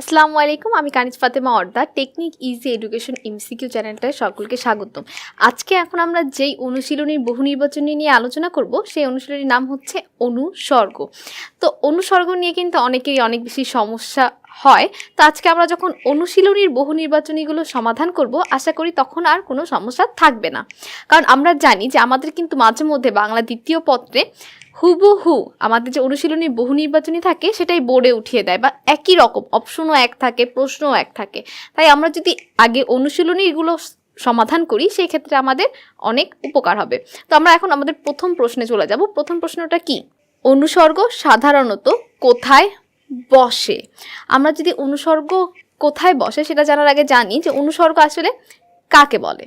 আসসালামু আলাইকুম, আমি কানিজ ফাতেমা অর্দা টেকনিক ইজি এডুকেশন এমসিকিউ চ্যানেলটায় সকলকে স্বাগতম। আজকে এখন আমরা যেই অনুশীলনীর বহু নির্বাচনী নিয়ে আলোচনা করব, সেই অনুশীলনীর নাম হচ্ছে অনুসর্গ। তো অনুসর্গ নিয়ে কিন্তু অনেকেরই অনেক বেশি সমস্যা হয়। তো আজকে আমরা যখন অনুশীলনীর বহু নির্বাচনীগুলো সমাধান করব, আশা করি তখন আর কোনো সমস্যা থাকবে না। কারণ আমরা জানি যে আমাদের কিন্তু মাঝে মধ্যে বাংলা দ্বিতীয় পত্রে হুবহু আমাদের যে অনুশীলনী বহু নির্বাচনী থাকে, সেটাই বোর্ডে উঠিয়ে দেয় বা একই রকম, অপশনও এক থাকে, প্রশ্নও এক থাকে। তাই আমরা যদি আগে অনুশীলনী এগুলো সমাধান করি সেই ক্ষেত্রে আমাদের অনেক উপকার হবে। তো আমরা এখন আমাদের প্রথম প্রশ্নে চলে যাব। প্রথম প্রশ্নটা কি? অনুসর্গ সাধারণত কোথায় বসে? আমরা যদি অনুসর্গ কোথায় বসে, সেটা জানার আগে জানি যে অনুসর্গ আসলে কাকে বলে।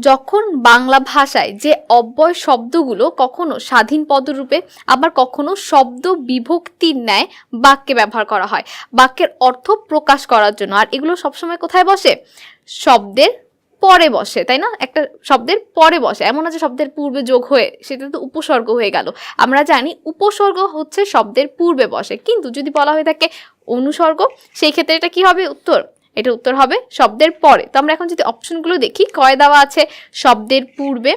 যখন বাংলা ভাষায় যে অব্যয় শব্দগুলো কখনো স্বাধীন পদরূপে, আবার কখনো শব্দ বিভক্তির ন্যায় বাক্যে ব্যবহার করা হয়। বাক্যের অর্থ প্রকাশ করার জন্য। আর এগুলো সবসময় কোথায় বসে? শব্দের পরে বসে, তাই না? একটা শব্দের পরে বসে। এমন আছে শব্দের পূর্বে যোগ হয়ে, সেটা তো উপসর্গ হয়ে গেল। আমরা জানি উপসর্গ হচ্ছে শব্দের পূর্বে বসে। কিন্তু যদি বলা হয়ে থাকে অনুসর্গ, সেই ক্ষেত্রে এটা কি হবে উত্তর? এটা উত্তর হবে শব্দের পরে। তো আমরা এখন যদি অপশনগুলো দেখি কয় দেওয়া আছে শব্দের পূর্বে,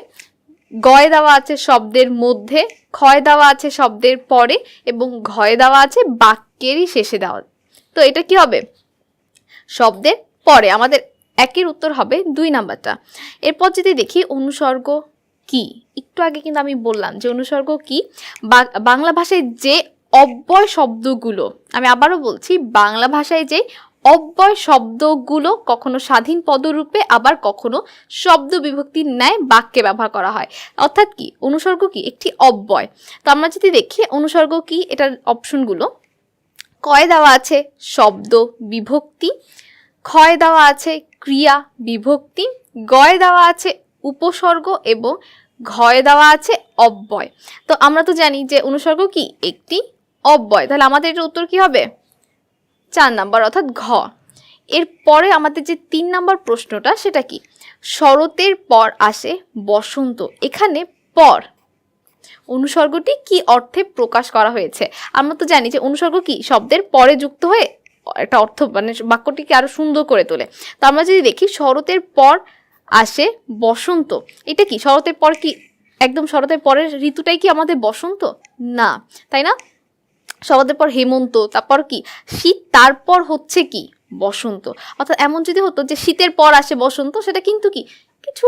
গয় দেওয়া আছে শব্দের মধ্যে, ক্ষয় দেওয়া আছে শব্দের পরে, এবং ঘয় দেওয়া আছে বাক্যেরই শেষে দেওয়া। তো এটা কি হবে? শব্দের পরে। আমাদের একের উত্তর হবে দুই নাম্বারটা। এরপর যদি দেখি অনুসর্গ কি? একটু আগে কিন্তু আমি বললাম যে অনুসর্গ কি? বাংলা ভাষায় যে অব্যয় শব্দগুলো, আমি আবারও বলছি, বাংলা ভাষায় যে অব্যয় শব্দগুলো কখনো স্বাধীন পদরূপে, আবার কখনো শব্দ বিভক্তির ন্যায় বাক্যে ব্যবহার করা হয়। অর্থাৎ কি? অনুসর্গ কি? একটি অব্যয়। তো আমরা যদি দেখি, অনুসর্গ কি? এটার অপশনগুলো কয় দেওয়া আছে, শব্দ বিভক্তি। ক্ষয় দেওয়া আছে, ক্রিয়া বিভক্তি। গয় দেওয়া আছে, উপসর্গ এবং ঘয় দেওয়া আছে, অব্যয়। তো আমরা তো জানি যে অনুসর্গ কি? একটি অব্যয়। তাহলে আমাদের এটার উত্তর কি হবে? চার নাম্বার, অর্থাৎ ঘ। এরপরে আমাদের যে তিন নাম্বার প্রশ্নটা, সেটা কি? শরতের পর আসে বসন্ত, এখানে পর। অনুসর্গটি কি অর্থে প্রকাশ করা হয়েছে? আমরা তো জানি যে অনুসর্গ কি? শব্দের পরে যুক্ত হয়ে একটা অর্থ মানে বাক্যটিকে আরও সুন্দর করে তোলে। তো আমরা যদি দেখি, শরতের পর আসে বসন্ত, এটা কি? শরতের পর কি? একদম শরতের পরের ঋতুটাই কি আমাদের বসন্ত? না, তাই না? শরতের পর হেমন্ত, তারপর কি? শীত, তারপর হচ্ছে কি? বসন্ত। অর্থাৎ এমন যদি হতো যে শীতের পর আসে বসন্ত, সেটা কিন্তু কি? কিছু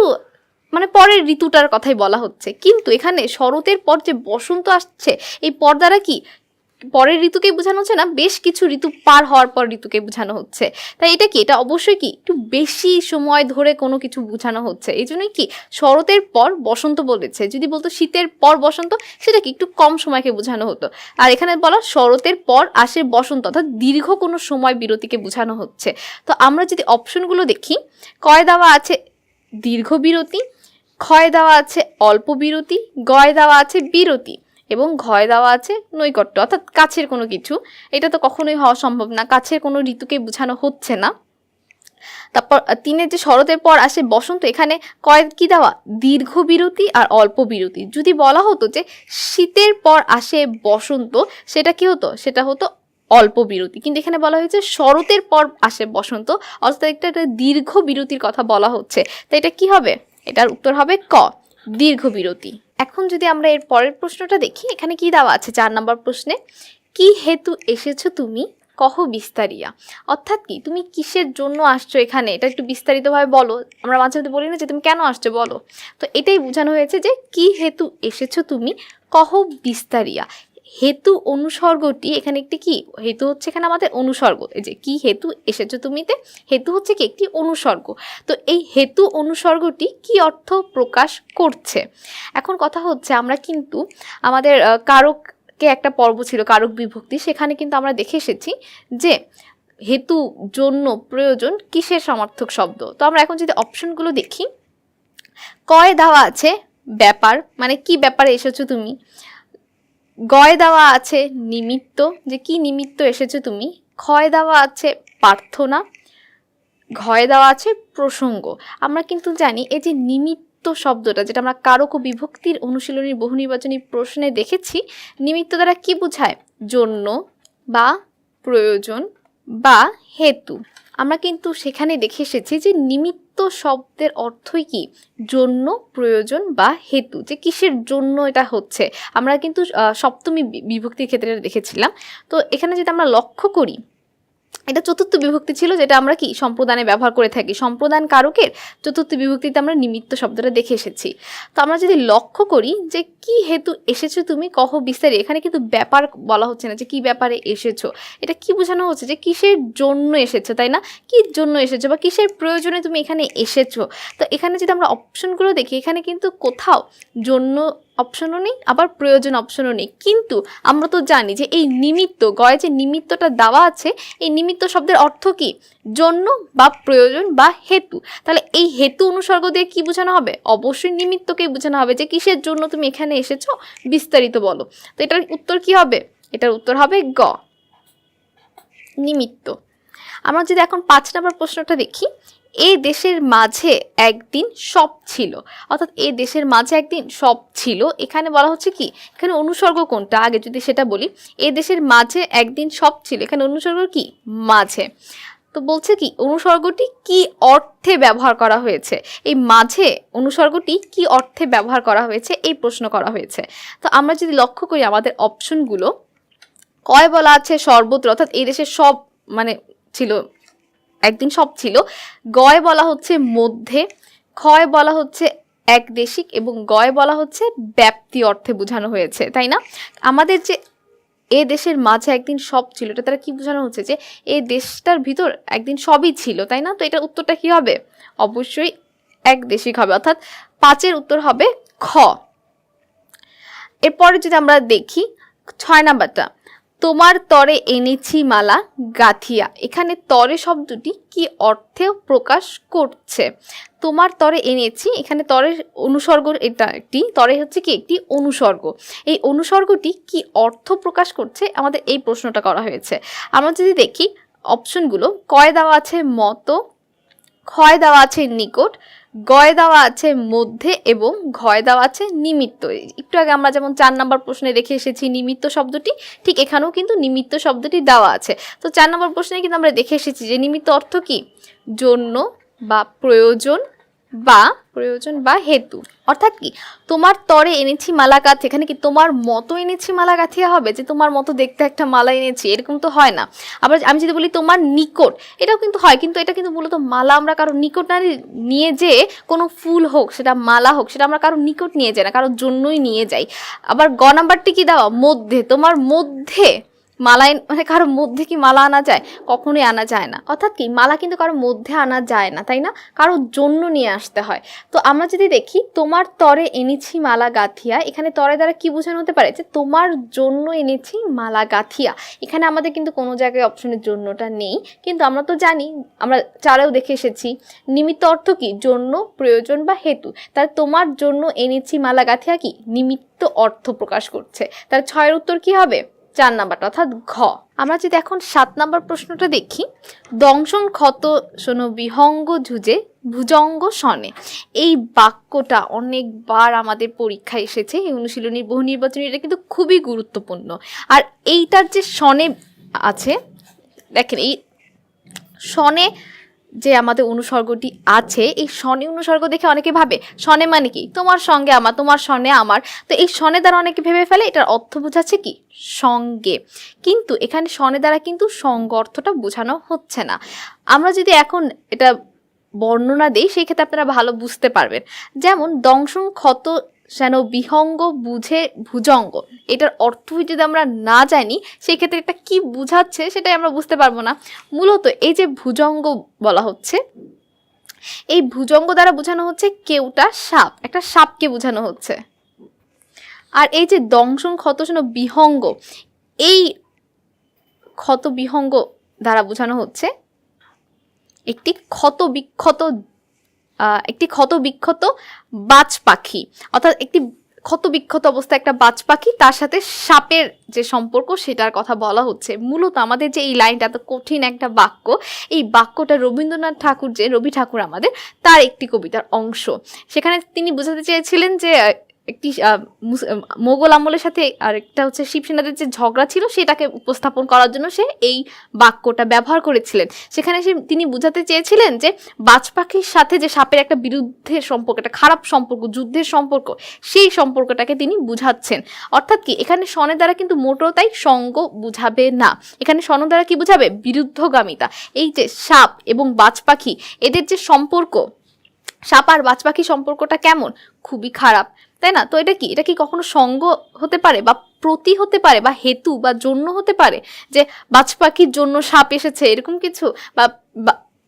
মানে পরের ঋতুটার কথাই বলা হচ্ছে। কিন্তু এখানে শরতের পর যে বসন্ত আসছে, এই পর দ্বারা কি? পরের ঋতুকে বোঝানো হচ্ছে না, বেশ কিছু ঋতু পার হওয়ার পর ঋতুকে বোঝানো হচ্ছে। তাই এটা কি? এটা অবশ্যই কি? একটু বেশি সময় ধরে কোনো কিছু বোঝানো হচ্ছে। এই জন্যই কি? শরতের পর বসন্ত বলেছে। যদি বলতো শীতের পর বসন্ত, সেটা কি? একটু কম সময়কে বোঝানো হতো। আর এখানে বলা শরতের পর আসে বসন্ত, অর্থাৎ দীর্ঘ কোনো সময় বিরতিকে বোঝানো হচ্ছে। তো আমরা যদি অপশনগুলো দেখি, কয় দেওয়া আছে দীর্ঘ বিরতি, ক্ষয় দেওয়া আছে অল্প বিরতি, গয় দেওয়া আছে বিরতি। এবং ঘয় দেওয়া আছে নৈকট্য, অর্থাৎ কাছের কোনো কিছু। এটা তো কখনোই হওয়া সম্ভব না, কাছের কোনো ঋতুকে বোঝানো হচ্ছে না। তারপর তিনের যে শরতের পর আসে বসন্ত, এখানে কয় কি দেওয়া? দীর্ঘ বিরতি আর অল্প বিরতি। যদি বলা হতো যে শীতের পর আসে বসন্ত, সেটা কি হতো? সেটা হতো অল্প বিরতি। কিন্তু এখানে বলা হয়েছে শরতের পর আসে বসন্ত, অর্থাৎ একটা একটা দীর্ঘ বিরতির কথা বলা হচ্ছে। তো এটা কি হবে? এটার উত্তর হবে ক, দীর্ঘ বিরতি। এখন যদি আমরা এর পরের প্রশ্নটা দেখি, এখানে কি দেওয়া আছে চার নম্বর প্রশ্নে? কি হেতু এসেছ তুমি? কহ বিস্তারিয়া। অর্থাৎ কি, তুমি কিসের জন্য আসছো এখানে? এটা একটু বিস্তারিতভাবে বলো। আমরা মাঝে মধ্যে বলি না যে তুমি কেন আসছো, বলো। তো এটাই বোঝানো হয়েছে যে, কি হেতু এসেছ তুমি? কহ বিস্তারিয়া। হেতু অনুসর্গটি এখানে একটি কি? হেতু হচ্ছে এখানে আমাদের অনুসর্গ। এই যে কি হেতু? এসেছ তুমিতে। হেতু হচ্ছে কি? একটি অনুসর্গ। তো এই হেতু অনুসর্গটি কি অর্থ প্রকাশ করছে? এখন কথা হচ্ছে আমরা কিন্তু আমাদের আহ, কারককে একটা পর্ব ছিল কারক বিভক্তি। সেখানে কিন্তু আমরা দেখে এসেছি যে হেতু জন্য প্রয়োজন কিসের সমার্থক শব্দ? তো আমরা এখন যদি অপশনগুলো দেখি। কয় দেওয়া আছে? ব্যাপার। মানে কি ব্যাপারে এসেছ তুমি? গয় দেওয়া আছে নিমিত্ত। যে কি নিমিত্ত এসেছ তুমি? ক্ষয় দেওয়া আছে প্রার্থনা। ঘয় দেওয়া আছে প্রসঙ্গ। আমরা কিন্তু জানি এই যে নিমিত্ত শব্দটা, যেটা আমরা কারক ও বিভক্তির অনুশীলনীর বহু নির্বাচনী প্রশ্নে দেখেছি, নিমিত্ত দ্বারা কি বোঝায়? জন্য বা প্রয়োজন বা হেতু। আমরা কিন্তু সেখানে দেখে এসেছি যে নিমিত্ত শব্দের অর্থই কি? জন্য, প্রয়োজন বা হেতু। যে কিসের জন্য এটা হচ্ছে? আমরা কিন্তু সপ্তমী বিভক্তির ক্ষেত্রে দেখেছিলাম। তো এখানে যদি আমরা লক্ষ্য করি এটা চতুর্থ বিভক্তি ছিল, যেটা আমরা কি? সম্প্রদানে ব্যবহার করে থাকি। সম্প্রদান কারকের চতুর্থ বিভক্তিতে আমরা নিমিত্ত শব্দটা দেখে এসেছি। তো আমরা যদি লক্ষ্য করি যে কি হেতু এসেছ তুমি, কহ বিস্তারে। এখানে কিন্তু ব্যাপার বলা হচ্ছে না যে কি ব্যাপারে এসেছ। এটা কি বোঝানো হচ্ছে যে কিসের জন্য এসেছ, তাই না? কি জন্য এসেছ বা কিসের প্রয়োজনে তুমি এখানে এসেছ? তো এখানে যদি আমরা অপশনগুলো দেখি, এখানে কিন্তু কোথাও জন্য অপশনও নেই, আবার প্রয়োজন অপশনও নেই। কিন্তু আমরা তো জানি যে এই নিমিত্ত, গয়ে যে নিমিত্তটা দেওয়া আছে, এই নিমিত্ত শব্দের অর্থ কি? জন্য বা প্রয়োজন বা হেতু। তাহলে এই হেতু অনুসর্গ দিয়ে কি বোঝানো হবে? অবশ্যই নিমিত্তকেই বোঝানো হবে যে কিসের জন্য তুমি এখানে এসেছ, বিস্তারিত বলো। তো এটার উত্তর কি হবে? এটার উত্তর হবে গ। নিমিত্ত। আমরা যদি এখন পাঁচ নম্বর প্রশ্নটা দেখি, এই দেশের মাঝে একদিন সব ছিল। অর্থাৎ এই দেশের মাঝে একদিন সব ছিল। এখানে বলা হচ্ছে কি, এখানে অনুসর্গ কোনটা? আগে যদি সেটা বলি, এই দেশের মাঝে একদিন সব ছিল। এখানে অনুসর্গ কি? মাঝে। তো বলছে কি, অনুসর্গটি কি অর্থে ব্যবহার করা হয়েছে? এই মাঝে অনুসর্গটি কি অর্থে ব্যবহার করা হয়েছে? এই প্রশ্ন করা হয়েছে। তো আমরা যদি লক্ষ্য করি আমাদের অপশনগুলো কয় বলা আছে সর্বত্র? অর্থাৎ এই দেশের সব মানে ছিল, একদিন সব ছিল। গয় বলা হচ্ছে মধ্যে, ক্ষয় বলা হচ্ছে একদেশিক এবং গয় বলা হচ্ছে ব্যাপ্তি অর্থে বোঝানো হয়েছে, তাই না? আমাদের যে এ দেশের মাঝে একদিন সব ছিল, এটা তারা কি বোঝানো হচ্ছে যে এ দেশটার ভিতর একদিন সবই ছিল, তাই না? তো এটার উত্তরটা কি হবে? অবশ্যই এক দেশিক হবে, অর্থাৎ পাঁচের উত্তর হবে খ। এরপরে যদি আমরা দেখি, ছয় নাম্বারটা। তোমার তরে এনেছি মালা, গাথিয়া। এখানে তরে শব্দটি কি অর্থে প্রকাশ করছে? তোমার তরে এনেছি, এখানে তরের অনুসর্গ এটা একটি, তরে হচ্ছে কি একটি অনুসর্গ। এই অনুসর্গটি কি অর্থ প্রকাশ করছে? আমাদের এই প্রশ্নটা করা হয়েছে। আমরা যদি দেখি অপশনগুলো কয় দেওয়া আছে? মত ক্ষয় দেওয়া আছে নিকট, গয় দেওয়া আছে মধ্যে এবং ঘয় দেওয়া আছে নিমিত্ত। একটু আগে আমরা যেমন চার নম্বর প্রশ্নে দেখে এসেছি নিমিত্ত শব্দটি, ঠিক এখানেও কিন্তু নিমিত্ত শব্দটি দেওয়া আছে। তো চার নম্বর প্রশ্নে কিন্তু আমরা দেখে এসেছি যে নিমিত্ত অর্থ কি? জন্য বা প্রয়োজন বা প্রয়োজন বা হেতু। অর্থাৎ কি? তোমার তরে এনেছি মালা গাছ এখানে কি তোমার মতো এনেছি মালা গাঁথিয়া হবে যে তোমার মতো দেখতে একটা মালা এনেছি? এরকম তো হয় না। আবার আমি যদি বলি তোমার নিকট, এটাও কিন্তু হয়, কিন্তু এটা কিন্তু মূলত মালা আমরা কারও নিকট না নিয়ে যে কোনো ফুল হোক, সেটা মালা হোক, সেটা আমরা কারও নিকট নিয়ে যাই না, কারোর জন্যই নিয়ে যাই। আবার গ নাম্বারটি কি দেওয়া? মধ্যে। তোমার মধ্যে মালা এন- মানে কারোর মধ্যে কি মালা আনা যায়? কখনোই আনা যায় না। অর্থাৎ কি, মালা কিন্তু কারোর মধ্যে আনা যায় না, তাই না? কারোর জন্য নিয়ে আসতে হয়। তো আমরা যদি দেখি, তোমার তরে এনেছি মালা গাথিয়া। এখানে তরে দ্বারা কি বোঝানো হতে পারে? যে তোমার জন্য এনেছি মালা গাথিয়া। এখানে আমাদের কিন্তু কোনো জায়গায় অপশনের জন্যটা নেই। কিন্তু আমরা তো জানি, আমরা চারেও দেখে এসেছি। নিমিত্ত অর্থ কি? জন্য, প্রয়োজন বা হেতু। তাহলে তোমার জন্য এনেছি মালা গাথিয়া কি? নিমিত্ত অর্থ প্রকাশ করছে। তাহলে ছয়ের উত্তর কি হবে? চার নাম্বারটা, অর্থাৎ ঘ। আমরা যদি এখন সাত নাম্বার প্রশ্নটা দেখি, দংশন ক্ষত শোনো বিহঙ্গ ঝুজে ভুজঙ্গ শনে এই বাক্যটা অনেকবার আমাদের পরীক্ষায় এসেছে, এই অনুশীলনী বহু নির্বাচনী, এটা কিন্তু খুবই গুরুত্বপূর্ণ। আর এইটার যে শনে আছে, দেখেন এই শনে যে আমাদের অনুসর্গটি আছে, এই শনে অনুসর্গ দেখে অনেকে ভাবে শনে মানে কি? তোমার সঙ্গে আমার, তোমার শনে আমার। তো এই শনে দ্বারা অনেকে ভেবে ফেলে, এটার অর্থ বোঝাচ্ছে কি? সঙ্গে। কিন্তু এখানে শনে দ্বারা কিন্তু সঙ্গ অর্থটা বোঝানো হচ্ছে না। আমরা যদি এখন এটা বর্ণনা দিই, সেই ক্ষেত্রে আপনারা ভালো বুঝতে পারবেন। যেমন দংশন ক্ষত যেন বিহঙ্গ বুঝে ভুজঙ্গ এটার অর্থ যদি আমরা না জানি সেই ক্ষেত্রে এটা কি বুঝাচ্ছে সেটাই আমরা বুঝতে পারব না। মূলত এই যে ভুজঙ্গ বলা হচ্ছে, এই ভুজঙ্গ দ্বারা বোঝানো হচ্ছে কেউটা সাপ, একটা সাপকে বোঝানো হচ্ছে। আর এই যে দংশন ক্ষত যেন বিহঙ্গ, এই ক্ষত বিহঙ্গ দ্বারা বোঝানো হচ্ছে একটি ক্ষত বিক্ষত একটি ক্ষত বিক্ষত বাজ পাখি। অর্থাৎ একটি ক্ষত বিক্ষত অবস্থা একটা বাজ পাখি, তার সাথে সাপের যে সম্পর্ক, সেটার কথা বলা হচ্ছে। মূলত আমাদের যে এই লাইনটা, এত কঠিন একটা বাক্য, এই বাক্যটা রবীন্দ্রনাথ ঠাকুর যে, রবি ঠাকুর আমাদের, তার একটি কবিতার অংশ। সেখানে তিনি বোঝাতে চেয়েছিলেন যে একটি মোগল আমলের সাথে আর একটা হচ্ছে শিবসেনাদের যে ঝগড়া ছিল সেটাকে উপস্থাপন করার জন্য সে এই বাক্যটা ব্যবহার করেছিলেন। সেখানে সে, তিনি বুঝাতে চেয়েছিলেন যে বাজ পাখির সাথে যে সাপের একটা বিরুদ্ধের সম্পর্ক, একটা খারাপ সম্পর্ক, যুদ্ধের সম্পর্ক, সেই সম্পর্কটাকে তিনি বুঝাচ্ছেন। অর্থাৎ কি, এখানে সনের দ্বারা কিন্তু মোটেও তাই সঙ্গ বুঝাবে না। এখানে সন দ্বারা কি বুঝাবে? বিরুদ্ধগামিতা। এই যে সাপ এবং বাজ পাখি এদের যে সম্পর্ক, সাপ আর বাজ পাখি সম্পর্কটা কেমন? খুবই খারাপ। তাই না? তো এটা কি? এটা কি কখনো সঙ্গ হতে পারে বা প্রতি হতে পারে বা হেতু বা জন্য হতে পারে? যে বাজ পাখির জন্য সাপ এসেছে, এরকম কিছু? বা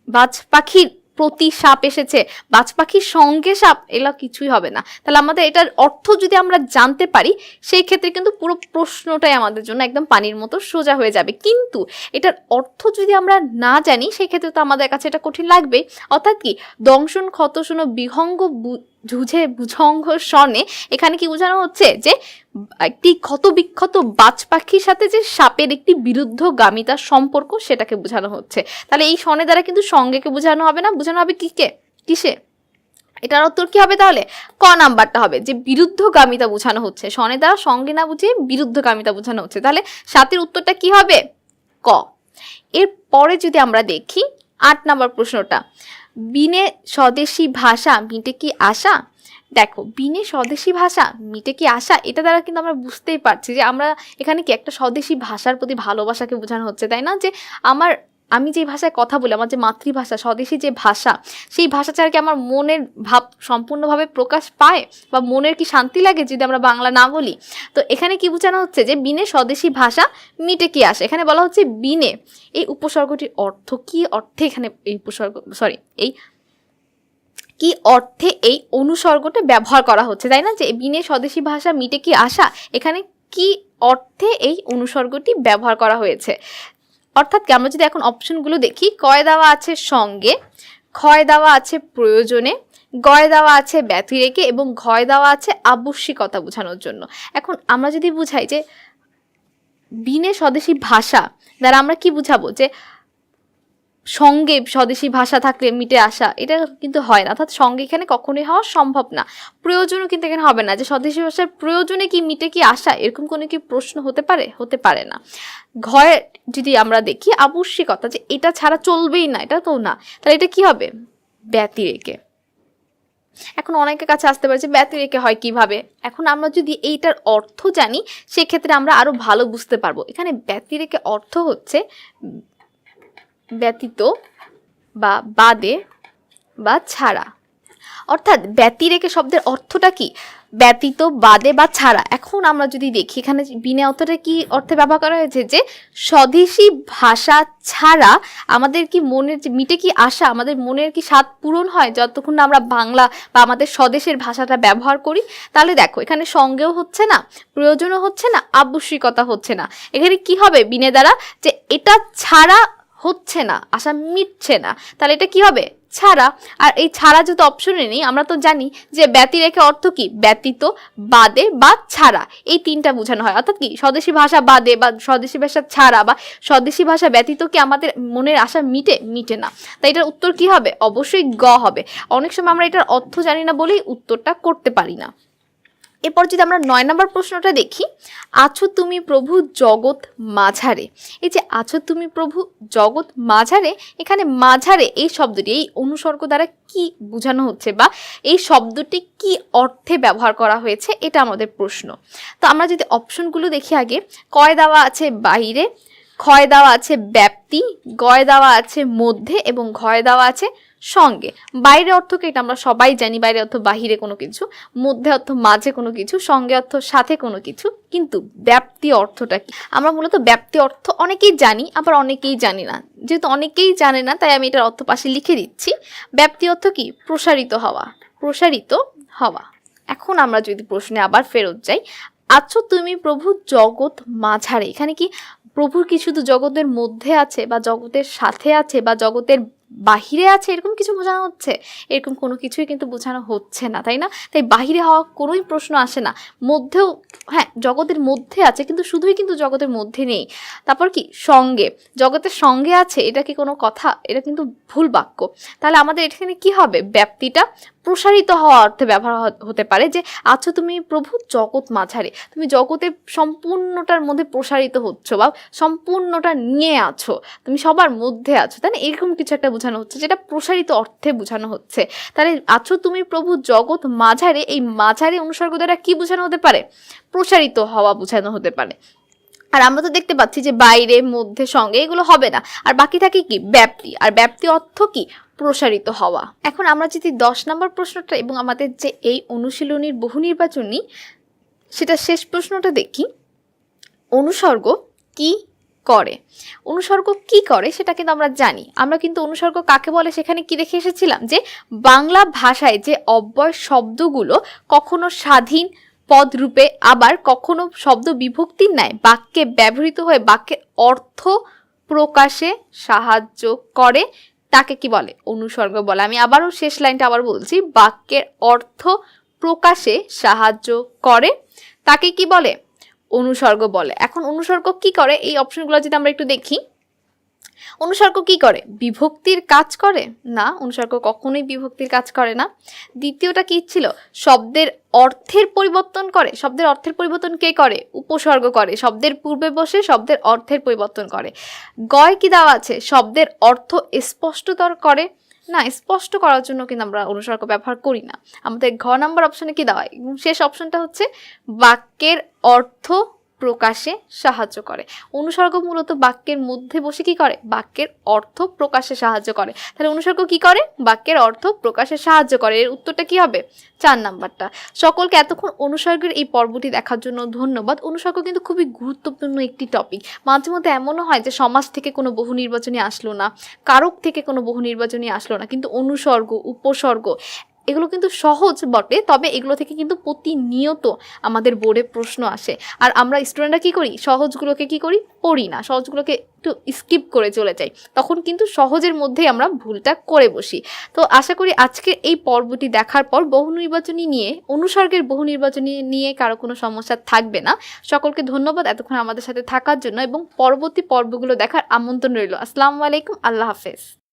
বাজ পাখির প্রতি সাপ এসেছে, বাজ পাখির সঙ্গে সাপ এগুলো কিছুই হবে না। তাহলে আমাদের এটার অর্থ যদি আমরা জানতে পারি, সেই ক্ষেত্রে কিন্তু পুরো প্রশ্নটাই আমাদের জন্য একদম পানির মতো সোজা হয়ে যাবে। কিন্তু এটার অর্থ যদি আমরা না জানি, সেই ক্ষেত্রে তো আমাদের কাছে এটা কঠিন লাগবে অর্থাৎ কি? দংশন ক্ষতশন ও বিহঙ্গ ঝুঝে সনে এখানে কি বোঝানো হচ্ছে যে, একটি ক্ষত বিক্ষত বাজ পাখির সাথে যে সাপের একটি বিরুদ্ধগামিতার সম্পর্ক সেটাকে বোঝানো হচ্ছে। তাহলে এই সনে দ্বারা কিন্তু সঙ্গেকে বোঝানো হবে না, বোঝানো হবে কিকে? কিসে? এটার উত্তর কি হবে তাহলে? ক নাম্বারটা হবে, যে বিরুদ্ধগামিতা বোঝানো হচ্ছে। সনে দ্বারা সঙ্গে না বুঝিয়ে বিরুদ্ধগামিতা বোঝানো হচ্ছে। তাহলে সাতের উত্তরটা কি হবে? ক। এর পরে যদি আমরা দেখি, আট নাম্বার প্রশ্নটা বিনে স্বদেশী ভাষা মিটে কি আশা? দেখো, বিনে স্বদেশী ভাষা মিটে কি আশা? এটা দ্বারা কিন্তু আমরা বুঝতেই পারছি যে আমরা এখানে কি একটা স্বদেশী ভাষার প্রতি ভালোবাসাকে বোঝানো হচ্ছে, তাই না? যে আমার আমি যে ভাষায় কথা বলি, আমার যে মাতৃভাষা, স্বদেশী যে ভাষা, সেই ভাষা ছাড়া কি আমার মনের ভাব সম্পূর্ণভাবে প্রকাশ পায়? বা মনের কি শান্তি লাগে যদি আমরা বাংলা না বলি? তো এখানে কি বোঝানো হচ্ছে যে বিনে স্বদেশী ভাষা মিটে কি আসে? এখানে বলা হচ্ছে বিনে। এই উপসর্গটির অর্থ কি অর্থে এখানে এই উপসর্গ সরি এই কি অর্থে এই অনুসর্গটা ব্যবহার করা হচ্ছে, তাই না? যে বিনে স্বদেশী ভাষা মিটে কি আসা? এখানে কি অর্থে এই অনুসর্গটি ব্যবহার করা হয়েছে? অর্থাৎ কি আমরা যদি এখন অপশনগুলো দেখি কয় দেওয়া আছে সঙ্গে, ক্ষয় দেওয়া আছে প্রয়োজনে গয় দেওয়া আছে ব্যথি রেখে এবং ঘয় দেওয়া আছে আবশ্যিকতা বোঝানোর জন্য। এখন আমরা যদি বুঝাই যে বিনে স্বদেশী ভাষা দ্বারা আমরা কি বুঝাবো? যে সঙ্গে স্বদেশী ভাষা থাকলে মিটে আসা, এটা কিন্তু হয় না। অর্থাৎ সঙ্গে এখানে কখনোই হওয়া সম্ভব না। প্রয়োজনও কিন্তু এখানে হবে না। যে স্বদেশী ভাষার প্রয়োজনে কি মিটে কি আসা, এরকম কোনো কি প্রশ্ন হতে পারে? হতে পারে না। ঘরে যদি আমরা দেখি, আবশ্যিকতা যে এটা ছাড়া চলবেই না, এটা তো না। তাহলে এটা কি হবে? ব্যতিরেকে এখন অনেকের কাছে আসতে পারে যে ব্যতিরেকে হয় কীভাবে? এখন আমরা যদি এইটার অর্থ জানি, সেক্ষেত্রে আমরা আরও ভালো বুঝতে পারব। এখানে ব্যতিরেকে অর্থ হচ্ছে ব্যতীত বা বাদে বা ছাড়া। অর্থাৎ ব্যতিরেকে শব্দের অর্থটা কি? ব্যতীত, বাদে বা ছাড়া। এখন আমরা যদি দেখি, এখানে বিনে অর্থটা কি অর্থে ব্যবহার করা হয়েছে? যে স্বদেশী ভাষা ছাড়া আমাদের কি মনের যে মিটে কি আশা, আমাদের মনের কি স্বাদ পূরণ হয়? যতক্ষণ না আমরা বাংলা বা আমাদের স্বদেশের ভাষাটা ব্যবহার করি, তাহলে দেখো, এখানে সঙ্গেও হচ্ছে না, প্রয়োজনও হচ্ছে না, আবশ্যিকতা হচ্ছে না। এখানে কি হবে বিনে দ্বারা? যে এটা ছাড়া হচ্ছে না, আশা মিটছে না। তাহলে এটা কি হবে? ছাড়া। আর এই ছাড়া যদি অপশনে নেই, আমরা তো জানি যে ব্যতি রেখে অর্থ কি? ব্যতীত, বাদে বা ছাড়া। এই তিনটা বোঝানো হয়। অর্থাৎ কি? স্বদেশী ভাষা বাদে বা স্বদেশী ভাষা ছাড়া বা স্বদেশী ভাষা ব্যতীত কি আমাদের মনের আশা মিটে? মিটে না। তাই এটার উত্তর কি হবে? অবশ্যই গ হবে। অনেক সময় আমরা এটার অর্থ জানি না বলেই উত্তরটা করতে পারি না। এরপর যদি আমরা নয় নম্বর প্রশ্নটা দেখি, আছো তুমি প্রভু জগৎ মাঝারে। এই যে আছো তুমি প্রভু জগৎ মাঝারে, এখানে মাঝারে এই শব্দটি, এই অনুসর্গ দ্বারা কি বোঝানো হচ্ছে বা এই শব্দটি কি অর্থে ব্যবহার করা হয়েছে, এটা আমাদের প্রশ্ন। তো আমরা যদি অপশনগুলো দেখি আগে, কয় দেওয়া আছে বাইরে ক্ষয় দেওয়া আছে ব্যাপ্তি, গয় দেওয়া আছে মধ্যে এবং ঘয় দেওয়া আছে সঙ্গে। বাইরে অর্থকে এটা আমরা সবাই জানি বাইরে অর্থ বাহিরে কোনো কিছু, মধ্যে অর্থ মাঝে কোনো কিছু, সঙ্গে অর্থ সাথে কোনো কিছু। কিন্তু ব্যাপ্তি অর্থটা কি? আমরা মূলত ব্যাপ্তি অর্থ অনেকেই জানি, আবার অনেকেই জানি না। যেহেতু অনেকেই জানে না, তাই আমি এটার অর্থ পাশে লিখে দিচ্ছি। ব্যাপ্তি অর্থ কি? প্রসারিত হওয়া। প্রসারিত হওয়া। এখন আমরা যদি প্রশ্নে আবার ফেরত যাই আছো তুমি প্রভু জগৎ মাঝারে। এখানে কি প্রভুর কি শুধু জগতের মধ্যে আছে বা জগতের সাথে আছে বা জগতের বাহিরে আছে, এরকম কিছু বোঝানো হচ্ছে? এরকম কোনো কিছুই কিন্তু বোঝানো হচ্ছে না, তাই না? তাই বাহিরে হওয়া কোনোই প্রশ্ন আসে না। মধ্যেও হ্যাঁ জগতের মধ্যে আছে, কিন্তু শুধুই কিন্তু জগতের মধ্যে নেই। তারপর কি? সঙ্গে। জগতের সঙ্গে আছে, এটা কি কোনো কথা? এটা কিন্তু ভুল বাক্য। তাহলে আমাদের এখানে কি হবে? ব্যাপ্তিটা প্রসারিত হওয়া অর্থে ব্যবহার হতে পারে যে আছো তুমি প্রভু জগৎ মাঝারে, তুমি জগতে সম্পূর্ণটার মধ্যে প্রসারিত হচ্ছ বা সম্পূর্ণটা নিয়ে আছো, তুমি সবার মধ্যে আছো, তাই না? এরকম কিছু একটা বোঝানো হচ্ছে যেটা প্রসারিত অর্থে বোঝানো হচ্ছে। তাহলে আছো তুমি প্রভু জগৎ মাঝারে, এই মাঝারে অনুসর্গ দ্বারা কি বোঝানো হতে পারে? প্রসারিত হওয়া বোঝানো হতে পারে। আর আমরা তো দেখতে পাচ্ছি যে বাইরে, মধ্যে, সঙ্গে এগুলো হবে না। আর বাকি থাকে কি? ব্যাপ্তি। আর ব্যাপ্তি অর্থ কি? প্রসারিত হওয়া। এখন আমরা যদি দশ নম্বর প্রশ্নটা এবং আমাদের যে এই অনুশীলনীর বহু নির্বাচনী, সেটা শেষ প্রশ্নটা দেখি। অনুসর্গ কি করে? অনুসর্গ কি করে সেটা কিন্তু আমরা জানি। আমরা কিন্তু অনুসর্গ কাকে বলে সেখানে কি দেখে এসেছিলাম? যে বাংলা ভাষায় যে অব্যয় শব্দগুলো কখনো স্বাধীন পদ রূপে, আবার কখনো শব্দ বিভক্তির ন্যায় বাক্যে ব্যবহৃত হয়ে বাক্যের অর্থ প্রকাশে সাহায্য করে তাকে কি বলে? অনুসর্গ বলে। আমি আবারও শেষ লাইনটা আবার বলছি। বাক্যের অর্থ প্রকাশে সাহায্য করে। তাকে কি বলে? অনুসর্গ বলে। এখন অনুসর্গ কি করে? এই অপশনগুলো যদি আমরা একটু দেখি। অনুসর্গ কি করে? বিভক্তির কাজ করে? না, অনুসর্গ কখনোই বিভক্তির কাজ করে না। দ্বিতীয়টা কি ছিল? শব্দের অর্থের পরিবর্তন করে। শব্দের অর্থের পরিবর্তন কে করে? উপসর্গ করে। শব্দের পূর্বে বসে শব্দের অর্থের পরিবর্তন করে। গয় কি দেওয়া আছে? শব্দের অর্থ স্পষ্টতর করে। না, স্পষ্ট করার জন্য কিন্তু আমরা অনুসর্গ ব্যবহার করি না। আমাদের ঘ নাম্বার অপশানে কি দেওয়া হয়? এবং শেষ অপশনটা হচ্ছে বাক্যের অর্থ প্রকাশে সাহায্য করে। অনুসর্গ মূলত বাক্যের মধ্যে বসে কি করে? বাক্যের অর্থ প্রকাশে সাহায্য করে। তাহলে অনুসর্গ কি করে? বাক্যের অর্থ প্রকাশে সাহায্য করে। এর উত্তরটা কি হবে? চার নাম্বারটা। সকলকে এতক্ষণ অনুসর্গের এই পর্বটি দেখার জন্য ধন্যবাদ। অনুসর্গ কিন্তু খুবই গুরুত্বপূর্ণ একটি টপিক মাঝে মধ্যে এমনও হয় যে সমাজ থেকে কোনো বহু নির্বাচনী আসলো না, কারক থেকে কোনো বহু নির্বাচনী আসলো না, কিন্তু অনুসর্গ, উপসর্গ এগুলো কিন্তু সহজ বটে, তবে এগুলো থেকে কিন্তু প্রতিনিয়ত আমাদের বোর্ডে প্রশ্ন আসে। আর আমরা স্টুডেন্টরা কি করি? সহজগুলোকে কি করি? পড়ি না। সহজগুলোকে একটু স্কিপ করে চলে যাই। তখন কিন্তু সহজের মধ্যেই আমরা ভুলটা করে বসি। তো আশা করি আজকের এই পর্বটি দেখার পর বহু নির্বাচনী নিয়ে, অনুসর্গের বহু নির্বাচনী নিয়ে কারও কোনো সমস্যা থাকবে না। সকলকে ধন্যবাদ এতক্ষণ আমাদের সাথে থাকার জন্য এবং পরবর্তী পর্বগুলো দেখার আমন্ত্রণ রইল। আসসালামু আলাইকুম। আল্লাহ হাফেজ।